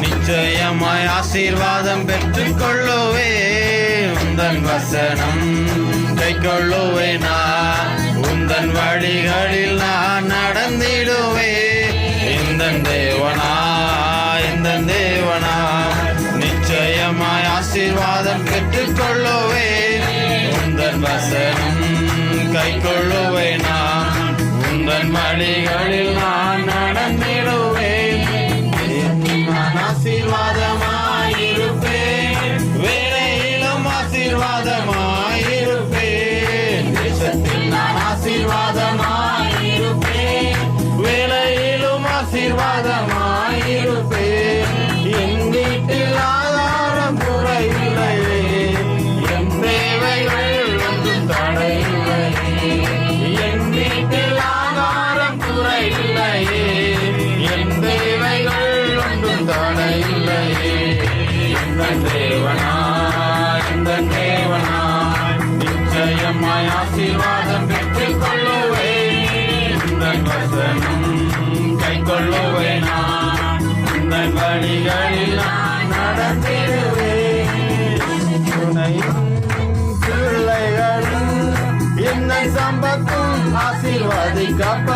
நிச்சயமாய் ஆசீர்வாதம் பெற்றுக் கொள்ளுவே உந்தன் வசனம் கை கொள்ளுவே நான் உந்தன் வழிகளில் நான் நடந்திடுவே இந்த தேவனா இந்த தேவனா? நிச்சயமாய் ஆசீர்வாதம் பெற்றுக் கொள்ளுவே உந்தன் வசனம் கை கொள்ளுவே நான் நான் ஆசீர்வாதமாயிருப்பேன் வேலையிலும் ஆசீர்வாதமாயிருப்பேன் என் வீட்டில் ஆதாரம் குறைவில்லையே என் தேவைகள் ஒன்றும் தடையில்லையே. என் வீட்டில் ஆதாரம் குறையில்லையே. என் தேவைகள் ஒன்றும் தடையில்லையே. இந்த தேவனா இந்த தேவனா நிச்சயமாய் ஆசீர்வாதம் பெற்றுக் கொள்ளுவே இந்த வசனம் கை கொள்ளுவே நான். இந்த வழிகளில் நான் நடந்திடுவேன். துணையும் பிள்ளைகளும் என்னை சம்பத்தும் ஆசீர்வதிக்கப்படும் வார்த்தை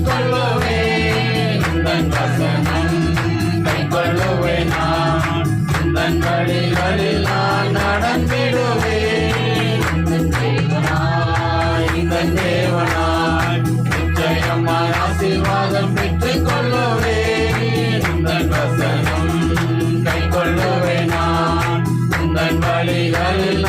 கொள்ளுவேன் உந்தன் வசனம் கை கொள்ளுவேன் நான் உந்தன் வழிகளில் நான் நடந்திடுவேன் இந்தன் தேவனாய் நிச்சயமாய் ஆசீர்வாதம் பெற்றுக் கொள்ளுவேன் உந்தன் வசனம் கை கொள்ளுவேன் நான். உந்தன் வழிகளில்